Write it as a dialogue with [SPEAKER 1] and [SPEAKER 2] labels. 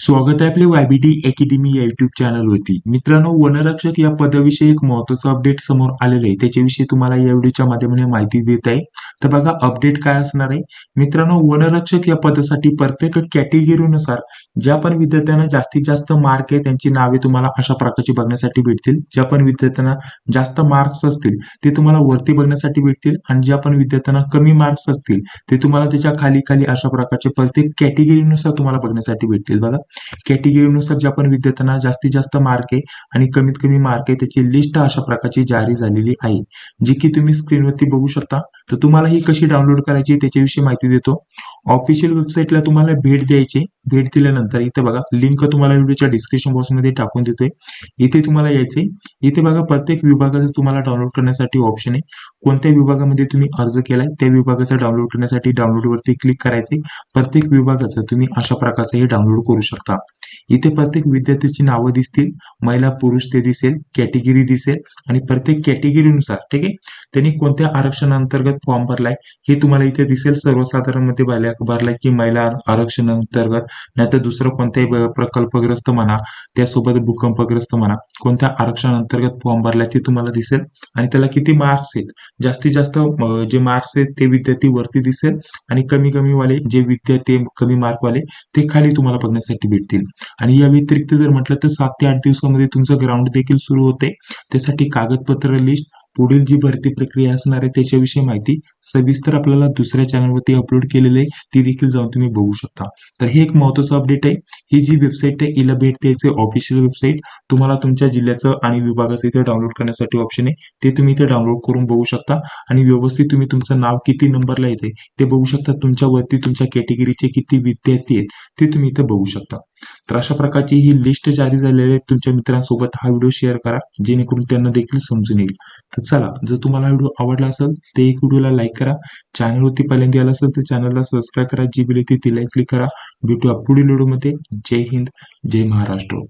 [SPEAKER 1] स्वागत आहे आपले वायबीटी अकॅडमी या युट्यूब चॅनलवरती मित्रांनो वनरक्षक या पदाविषयी एक महत्वाचं अपडेट समोर आलेलं आहे. त्याच्याविषयी तुम्हाला या व्हिडिओच्या माध्यमाने माहिती देत आहे. तर बघा अपडेट काय असणार आहे? मित्रांनो वनरक्षक या पदासाठी प्रत्येक कॅटेगरीनुसार ज्या पण विद्यार्थ्यांना जास्तीत जास्त मार्क आहे त्यांची नावे तुम्हाला अशा प्रकारची बघण्यासाठी भेटतील. ज्या पण विद्यार्थ्यांना जास्त मार्क्स असतील ते तुम्हाला वरती बघण्यासाठी भेटतील. आणि ज्या पण विद्यार्थ्यांना कमी मार्क्स असतील ते तुम्हाला त्याच्याखाली खाली अशा प्रकारचे प्रत्येक कॅटेगरीनुसार तुम्हाला बघण्यासाठी भेटतील. बघा कॅटेगरीनुसार ज्या पण विद्यार्थ्यांना जास्तीत जास्त मार्क आहे आणि कमीत कमी मार्क आहे त्याची लिस्ट अशा प्रकारची जारी झालेली आहे. जी की तुम्ही स्क्रीनवरती बघू शकता. तर तुम्हाला ही कशी डाउनलोड करायची त्याच्याविषयी माहिती देतो. ऑफिशियल वेबसाईटला तुम्हाला भेट द्यायची भेट दिल्यानंतर इथे बघा लिंक तुम्हाला व्हिडिओच्या डिस्क्रिप्शन बॉक्समध्ये टाकून देतोय. इथे तुम्हाला यायचे इथे बघा प्रत्येक विभागाचं तुम्हाला डाउनलोड करण्यासाठी ऑप्शन आहे. कोणत्या विभागामध्ये तुम्ही अर्ज केलाय त्या विभागाचा डाउनलोड करण्यासाठी डाउनलोडवरती क्लिक करायचे प्रत्येक विभागाचं तुम्ही अशा प्रकारचं हे डाउनलोड करू शकता. इथे प्रत्येक विद्यार्थ्याची नावं दिसतील महिला पुरुष ते दिसेल कॅटेगरी दिसेल आणि प्रत्येक कॅटेगरीनुसार ठीक आहे? त्यांनी कोणत्या आरक्षणांतर्गत फॉर्म भरलाय हे तुम्हाला इथे दिसेल सर्वसाधारणमध्ये भरलाय की महिला आरक्षण अंतर्गत नाहीतर दुसरं कोणत्याही प्रकल्पग्रस्त म्हणा त्यासोबत भूकंपग्रस्त म्हणा कोणत्या आरक्षण अंतर्गत फॉर्म भरलाय ते तुम्हाला दिसेल आणि त्याला किती मार्क्स आहेत? जास्तीत जास्त जे मार्क्स आहेत ते विद्यार्थी वरती दिसेल आणि कमी कमी वाले जे विद्यार्थी कमी मार्क वाले ते खाली तुम्हाला बघण्यासाठी भेटतील. आणि या व्यतिरिक्त जर म्हटलं तर सात ते आठ दिवसामध्ये तुमचं ग्राउंड देखील सुरू होते. त्यासाठी कागदपत्र लिस्ट पुढील जी भरती प्रक्रिया असणार आहे त्याच्याविषयी माहिती सविस्तर आपल्याला दुसऱ्या चॅनलवरती अपलोड केलेली आहे. ती देखील जाऊन तुम्ही बघू शकता. तर हे एक महत्वाचं अपडेट आहे. ही जी वेबसाईट आहे हिला भेट द्यायची ऑफिशियल वेबसाईट तुम्हाला तुमच्या जिल्ह्याचं आणि विभागाचं इथे डाउनलोड करण्यासाठी ऑप्शन आहे. ते तुम्ही इथे डाउनलोड करून बघू शकता. आणि व्यवस्थित तुम्ही तुमचं नाव किती नंबरला येते ते बघू शकता. तुमच्यावरती तुमच्या कॅटेगरीचे किती विद्यार्थी आहेत ते तुम्ही इथे बघू शकता. तर अशा प्रकारची ही लिस्ट जारी झालेली आहे. तुमच्या मित्रांसोबत हा व्हिडिओ शेअर करा जेणेकरून त्यांना देखील समजून येईल. तर चला जर तुम्हाला व्हिडिओ आवडला असेल तर एक व्हिडिओला लाईक करा. चॅनलवरती पहिल्यांदा आला असेल तर चॅनलला सबस्क्राईब करा. जी बिल येते ती लाईक क्लिक करा. भेटूया पुढील व्हिडिओमध्ये जय हिंद जय महाराष्ट्र.